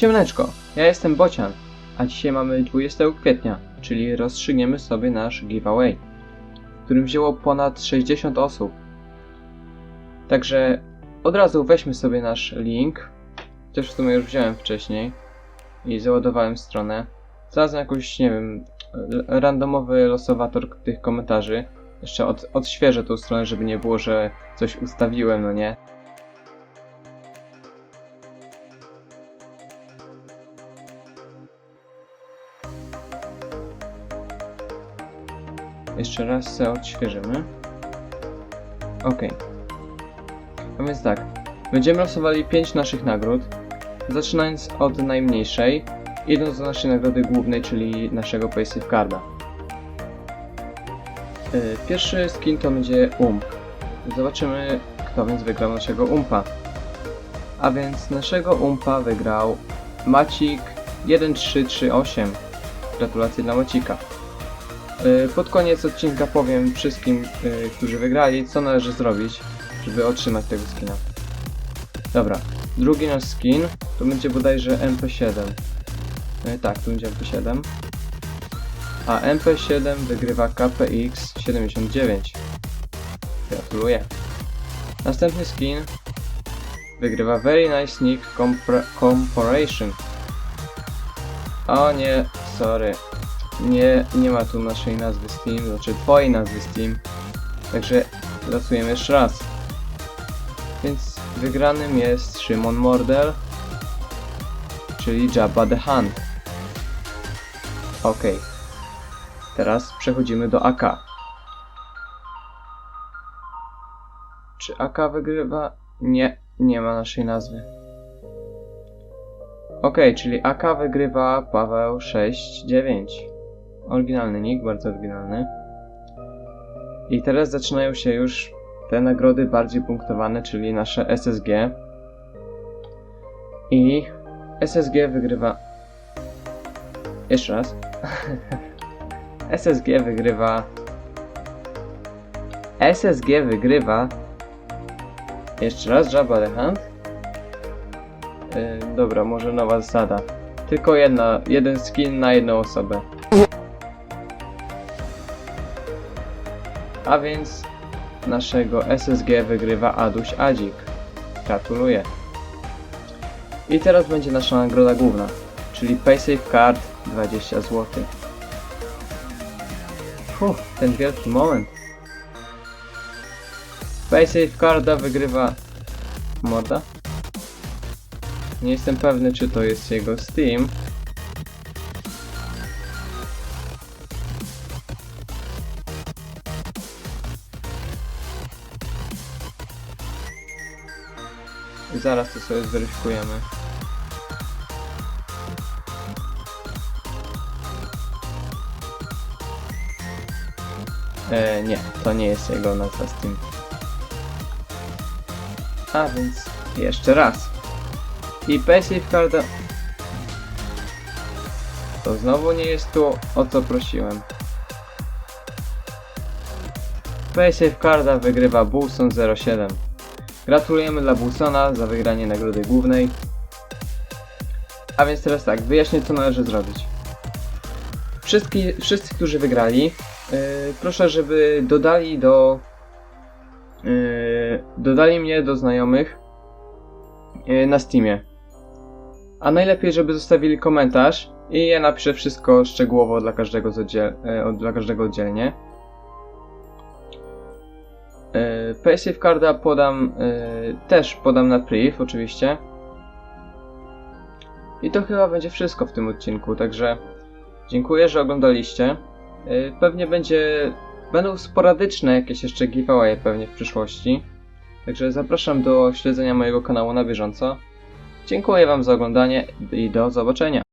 Siemaneczko, ja jestem Bocian, a dzisiaj mamy 20 kwietnia, czyli rozstrzygniemy sobie nasz giveaway, w którym wzięło ponad 60 osób. Także od razu weźmy sobie nasz link, też w sumie już wziąłem wcześniej i załadowałem stronę. Znalazłem jakąś, nie wiem, randomowy losowator tych komentarzy. Jeszcze od, odświeżę tą stronę, żeby nie było, że coś ustawiłem, no nie. Jeszcze raz se odświeżymy. Ok. A więc tak. Będziemy losowali 5 naszych nagród. Zaczynając od najmniejszej, idąc do naszej nagrody głównej, czyli naszego Paysafe Carda. Yy, Pierwszy skin to będzie Ump. Zobaczymy, kto więc wygrał naszego Umpa. A więc naszego Umpa wygrał Macik 1338. Gratulacje dla Macika. Y, Pod koniec odcinka powiem wszystkim, y, którzy wygrali, co należy zrobić, żeby otrzymać tego skina. Dobra, drugi nasz skin to będzie bodajże MP7. Y, Tak, to będzie MP7. A MP7 wygrywa KPX 79. Gratuluję. Następny skin wygrywa Very Nice Nick Compra- Corporation. O nie, sorry. Nie, nie ma tu naszej nazwy Steam, znaczy twojej nazwy Steam. Także losujemy jeszcze raz. Więc wygranym jest Szymon Mordel, czyli Jabba the Hunt. Ok. Teraz przechodzimy do AK. Czy AK wygrywa? Nie, nie ma naszej nazwy. Ok, czyli AK wygrywa Paweł 69. Oryginalny nick, bardzo oryginalny. I teraz zaczynają się już te nagrody bardziej punktowane, czyli nasze SSG. I SSG wygrywa. Jeszcze raz. SSG wygrywa. SSG wygrywa. Jeszcze raz, Jabba the. Yy, dobra, może nowa zasada. Tylko jedna, jeden skin na jedną osobę. A więc naszego SSG wygrywa Aduś Adzik. Gratuluję. I teraz będzie nasza nagroda główna, czyli Paysafe Card 20 zł. Fuh, ten wielki moment. Paysafe Carda wygrywa Morda? Nie jestem pewny, czy to jest jego Steam. Zaraz to sobie zweryfikujemy. E, nie, to nie jest jego nazwa Steam. A więc jeszcze raz. I Carda... To znowu nie jest to, o co prosiłem. Paysafe Carda wygrywa Bulson 07. Gratulujemy dla Bulsona za wygranie nagrody głównej. A więc teraz tak, wyjaśnię co należy zrobić. Wszystki, wszyscy, którzy wygrali, yy, proszę, żeby dodali do... Yy, dodali mnie do znajomych yy, na Steamie. A najlepiej, żeby zostawili komentarz i ja napiszę wszystko szczegółowo dla każdego, oddziel- yy, dla każdego oddzielnie. Paysafe Carda podam yy, też podam na priv oczywiście. I to chyba będzie wszystko w tym odcinku, także dziękuję, że oglądaliście. Yy, pewnie będzie będą sporadyczne jakieś jeszcze giveawaye pewnie w przyszłości. Także zapraszam do śledzenia mojego kanału na bieżąco. Dziękuję wam za oglądanie i do zobaczenia.